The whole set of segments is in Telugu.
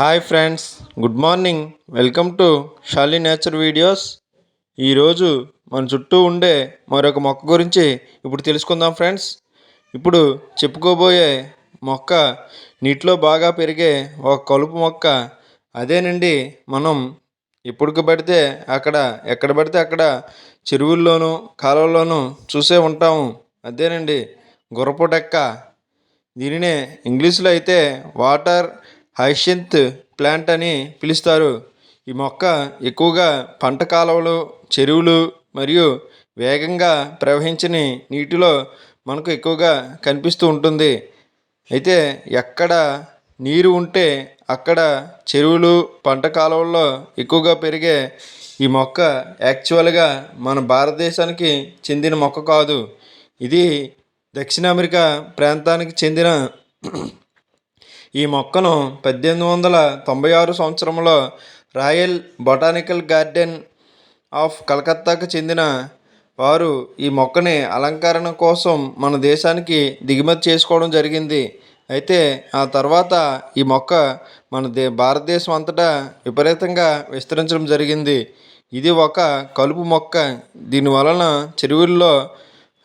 Hi friends good morning. Welcome to Shali nature videos. ఈరోజు మన చుట్టూ ఉండే మరొక మొక్క గురించి ఇప్పుడు తెలుసుకుందాం ఫ్రెండ్స్. ఇప్పుడు చెప్పుకోబోయే మొక్క నీటిలో బాగా పెరిగే ఒక కలుపు మొక్క. అదేనండి మనం ఎప్పుడుకి పడితే అక్కడ ఎక్కడ పడితే అక్కడ చెరువుల్లోనూ కాలువల్లోనూ చూసే ఉంటాము. అదేనండి గుర్రపు డెక్క దీనినే ఇంగ్లీష్లో అయితే వాటర్ హైషింత్ ప్లాంట్ అని పిలుస్తారు. ఈ మొక్క ఎక్కువగా పంట కాలువలు చెరువులు మరియు వేగంగా ప్రవహించని నీటిలో మనకు ఎక్కువగా కనిపిస్తూ ఉంటుంది. అయితే ఎక్కడ నీరు ఉంటే అక్కడ చెరువులు పంట కాలువల్లో ఎక్కువగా పెరిగే ఈ మొక్క యాక్చువల్గా మన భారతదేశానికి చెందిన మొక్క కాదు. ఇది దక్షిణ అమెరికా ప్రాంతానికి చెందిన ఈ మొక్కను పద్దెనిమిది వందల తొంభై ఆరు సంవత్సరంలో రాయల్ బొటానికల్ గార్డెన్ ఆఫ్ కలకత్తాకు చెందిన వారు ఈ మొక్కని అలంకరణ కోసం మన దేశానికి దిగుమతి చేసుకోవడం జరిగింది. అయితే ఆ తర్వాత ఈ మొక్క మన దే భారతదేశం అంతటా విపరీతంగా విస్తరించడం జరిగింది. ఇది ఒక కలుపు మొక్క. దీని వలన చెరువుల్లో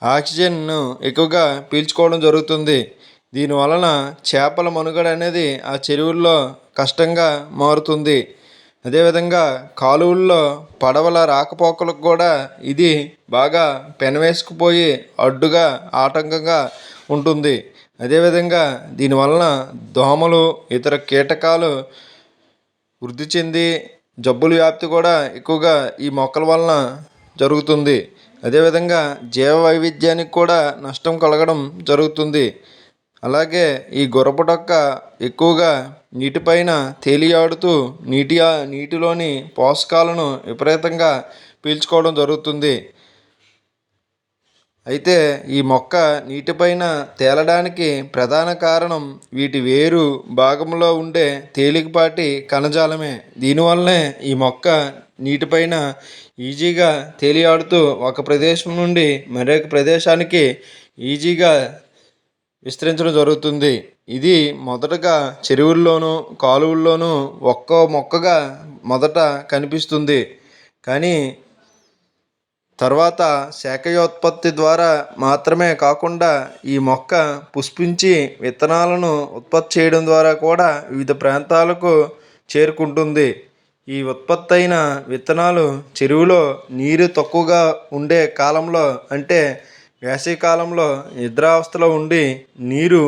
ఆక్సిజన్ను ఎక్కువగా పీల్చుకోవడం జరుగుతుంది. దీని వలన చేపల మనుగడ అనేది ఆ చెరువుల్లో కష్టంగా మారుతుంది. అదేవిధంగా కాలువల్లో పడవల రాకపోకలకు కూడా ఇది బాగా పెనవేసుకుపోయి అడ్డుగా ఆటంకంగా ఉంటుంది. అదేవిధంగా దీనివలన దోమలు ఇతర కీటకాలు వృద్ధి చెంది జబ్బుల వ్యాప్తి కూడా ఎక్కువగా ఈ మొక్కల వలన జరుగుతుంది. అదేవిధంగా జీవ వైవిధ్యానికి కూడా నష్టం కలగడం జరుగుతుంది. అలాగే ఈ గుర్రపు డొక్క ఎక్కువగా నీటిపైన తేలియాడుతూ నీటి నీటిలోని పోషకాలను విపరీతంగా పీల్చుకోవడం జరుగుతుంది. అయితే ఈ మొక్క నీటిపైన తేలడానికి ప్రధాన కారణం వీటి వేరు భాగంలో ఉండే తేలికపాటి కణజాలమే. దీనివల్లనే ఈ మొక్క నీటిపైన ఈజీగా తేలియాడుతూ ఒక ప్రదేశం నుండి మరొక ప్రదేశానికి ఈజీగా విస్తరించడం జరుగుతుంది. ఇది మొదటగా చెరువుల్లోనూ కాలువల్లోనూ ఒక్కో మొక్కగా మొదట కనిపిస్తుంది. కానీ తర్వాత శాఖయోత్పత్తి ద్వారా మాత్రమే కాకుండా ఈ మొక్క పుష్పించి విత్తనాలను ఉత్పత్తి చేయడం ద్వారా కూడా వివిధ ప్రాంతాలకు చేరుకుంటుంది. ఈ ఉత్పత్తి అయిన విత్తనాలు చెరువులో నీరు తక్కువగా ఉండే కాలంలో అంటే వేసవికాలంలో నిద్రావస్థలో ఉండి నీరు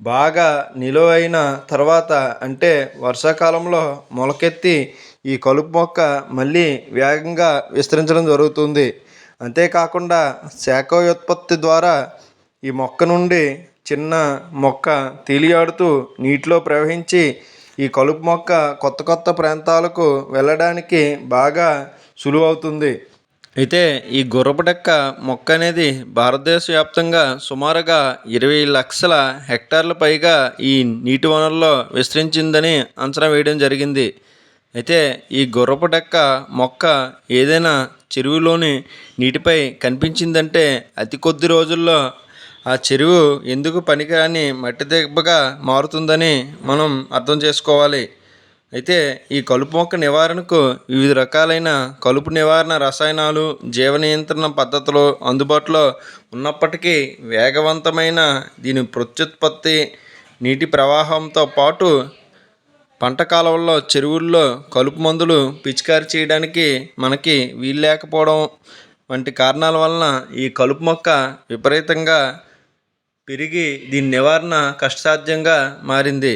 బాగా నిలువ అయిన తర్వాత అంటే వర్షాకాలంలో మొలకెత్తి ఈ కలుపు మొక్క మళ్ళీ వేగంగా విస్తరించడం జరుగుతుంది. అంతేకాకుండా శాఖోత్పత్తి ద్వారా ఈ మొక్క నుండి చిన్న మొక్క తేలియాడుతూ నీటిలో ప్రవహించి ఈ కలుపు మొక్క కొత్త కొత్త ప్రాంతాలకు వెళ్ళడానికి బాగా సులువవుతుంది. అయితే ఈ గుర్రపు డెక్క మొక్క అనేది భారతదేశ వ్యాప్తంగా సుమారుగా ఇరవై లక్షల హెక్టార్ల పైగా ఈ నీటి వనరుల్లో విస్తరించిందని అంచనా వేయడం జరిగింది. అయితే ఈ గుర్రపు డెక్క మొక్క ఏదైనా చెరువులోని నీటిపై కనిపించిందంటే అతి కొద్ది రోజుల్లో ఆ చెరువు ఎందుకు పనికిరాని మట్టి దెబ్బగా మారుతుందని మనం అర్థం చేసుకోవాలి. అయితే ఈ కలుపు మొక్క నివారణకు వివిధ రకాలైన కలుపు నివారణ రసాయనాలు జీవ నియంత్రణ పద్ధతులు అందుబాటులో ఉన్నప్పటికీ వేగవంతమైన దీని ప్రత్యుత్పత్తి నీటి ప్రవాహంతో పాటు పంట కాలువల్లో చెరువుల్లో కలుపు మందులు పిచికారి చేయడానికి మనకి వీలు లేకపోవడం వంటి కారణాల వలన ఈ కలుపు మొక్క విపరీతంగా పెరిగి దీని నివారణ కష్టసాధ్యంగా మారింది.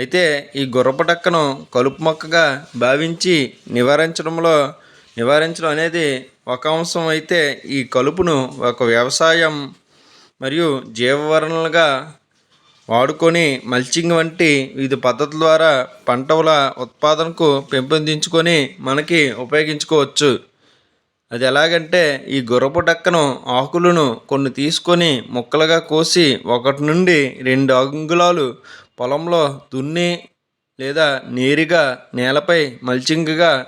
అయితే ఈ గుర్రపు డక్కను కలుపు మొక్కగా భావించి నివారించడంలో నివారించడం అనేది ఒక అంశం అయితే ఈ కలుపును ఒక వ్యవసాయం మరియు జీవవరణలుగా వాడుకొని మల్చింగ్ వంటి వివిధ పద్ధతుల ద్వారా పంటల ఉత్పాదనకు పెంపొందించుకొని మనకి ఉపయోగించుకోవచ్చు. అది ఎలాగంటే ఈ గుర్రపు డక్కను ఆకులను కొన్ని తీసుకొని ముక్కలుగా కోసి ఒకటి నుండి రెండు అంగుళాలు పొలంలో దున్ని లేదా నేరుగా నేలపై మల్చింగ్గా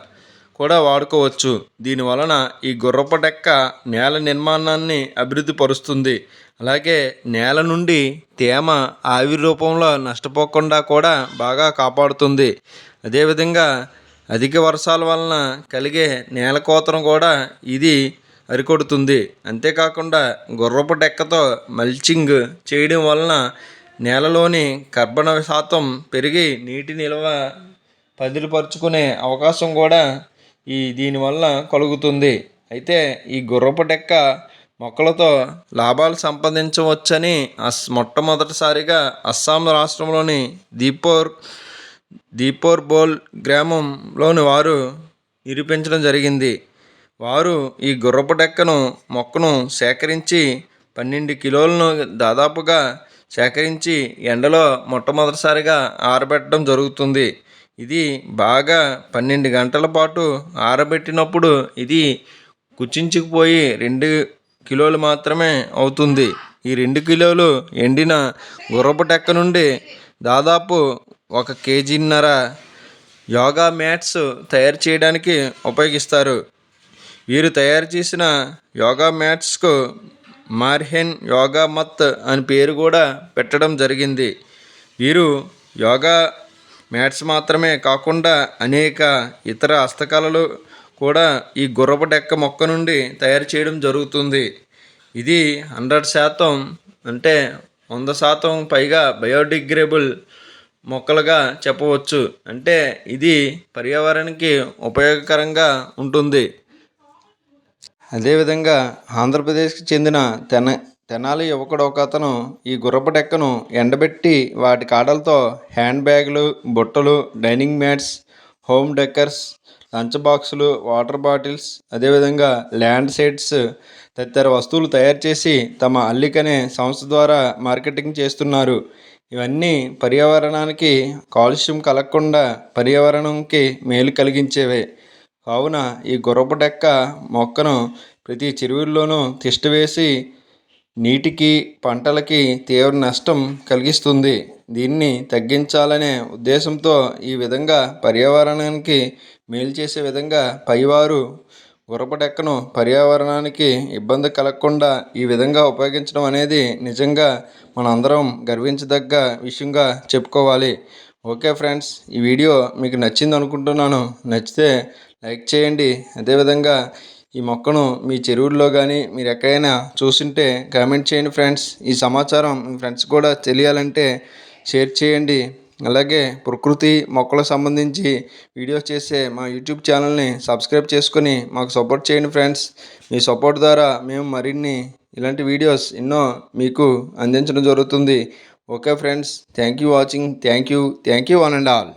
కూడా వాడుకోవచ్చు. దీని వలన ఈ గుర్రపు డెక్క నేల నిర్మాణాన్ని అభివృద్ధి పరుస్తుంది. అలాగే నేల నుండి తేమ ఆవిరి రూపంలో నష్టపోకుండా కూడా బాగా కాపాడుతుంది. అదేవిధంగా అధిక వర్షాల వలన కలిగే నేల కోతను కూడా ఇది అరికొడుతుంది. అంతేకాకుండా గుర్రపు డెక్కతో మల్చింగ్ చేయడం వలన నేలలోని కర్బన శాతం పెరిగి నీటి నిల్వ పదిలపరుచుకునే అవకాశం కూడా ఈ దీనివల్ల కలుగుతుంది. అయితే ఈ గుర్రపు డెక్క మొక్కలతో లాభాలు సంపాదించవచ్చని అస్ మొట్టమొదటిసారిగా అస్సాం రాష్ట్రంలోని దీపోర్ దీపోర్ బోల్ గ్రామంలోని వారు నిరూపించడం జరిగింది. వారు ఈ గుర్రపు డెక్కను మొక్కను సేకరించి పన్నెండు కిలోలను దాదాపుగా సేకరించి ఎండలో మొట్టమొదటిసారిగా ఆరబెట్టడం జరుగుతుంది. ఇది బాగా పన్నెండు గంటల పాటు ఆరబెట్టినప్పుడు ఇది కుచించుకుపోయి రెండు కిలోలు మాత్రమే అవుతుంది. ఈ రెండు కిలోలు ఎండిన గుర్రపు నుండి దాదాపు ఒక కేజీన్నర యోగా మ్యాట్స్ తయారు చేయడానికి ఉపయోగిస్తారు. వీరు తయారు చేసిన యోగా మ్యాట్స్కు మార్హెన్ యోగా మత్ అని పేరు కూడా పెట్టడం జరిగింది. వీరు యోగా మ్యాట్స్ మాత్రమే కాకుండా అనేక ఇతర హస్తకళలు కూడా ఈ గుర్రపు డెక్క మొక్క నుండి తయారు చేయడం జరుగుతుంది. ఇది హండ్రెడ్ శాతం అంటే వంద శాతం పైగా బయోడిగ్రేబుల్ మొక్కలుగా చెప్పవచ్చు. అంటే ఇది పర్యావరణానికి ఉపయోగకరంగా ఉంటుంది. అదేవిధంగా ఆంధ్రప్రదేశ్కి చెందిన తెన తెనాలి యువకుడు ఒక అతను ఈ గుర్రపు డెక్కను ఎండబెట్టి వాటి కాడలతో హ్యాండ్ బ్యాగులు బుట్టలు dining mats home decors lunch బాక్సులు వాటర్ బాటిల్స్ అదేవిధంగా ల్యాండ్ సెట్స్ తదితర వస్తువులు తయారు చేసి తమ అల్లికనే సంస్థ ద్వారా మార్కెటింగ్ చేస్తున్నారు. ఇవన్నీ పర్యావరణానికి కాలుష్యం కలగకుండా పర్యావరణంకి మేలు కలిగించేవే. కావున ఈ గుర్రపు డెక్క మొక్కను ప్రతి చెరువుల్లోనూ తిష్టవేసి నీటికి పంటలకి తీవ్ర నష్టం కలిగిస్తుంది. దీన్ని తగ్గించాలనే ఉద్దేశంతో ఈ విధంగా పర్యావరణానికి మేలు చేసే విధంగా పైవారు గుర్రపు డెక్కను పర్యావరణానికి ఇబ్బంది కలగకుండా ఈ విధంగా ఉపయోగించడం అనేది నిజంగా మనందరం గర్వించదగ్గ విషయంగా చెప్పుకోవాలి. ఓకే ఫ్రెండ్స్ ఈ వీడియో మీకు నచ్చింది అనుకుంటున్నాను నచ్చితే లైక్ చేయండి. అదేవిధంగా ఈ మొక్కను మీ చెరువుల్లో కానీ మీరు ఎక్కడైనా చూసుంటే కామెంట్ చేయండి ఫ్రెండ్స్. ఈ సమాచారం మీ ఫ్రెండ్స్ కూడా తెలియాలంటే షేర్ చేయండి. అలాగే ప్రకృతి మొక్కలకు సంబంధించి వీడియోస్ చేసే మా యూట్యూబ్ ఛానల్ని సబ్స్క్రైబ్ చేసుకొని మాకు సపోర్ట్ చేయండి ఫ్రెండ్స్. మీ సపోర్ట్ ద్వారా మేము మరిన్ని ఇలాంటి వీడియోస్ ఎన్నో మీకు అందించడం జరుగుతుంది. Okay friends. Thank you watching. Thank you. Thank you one and all.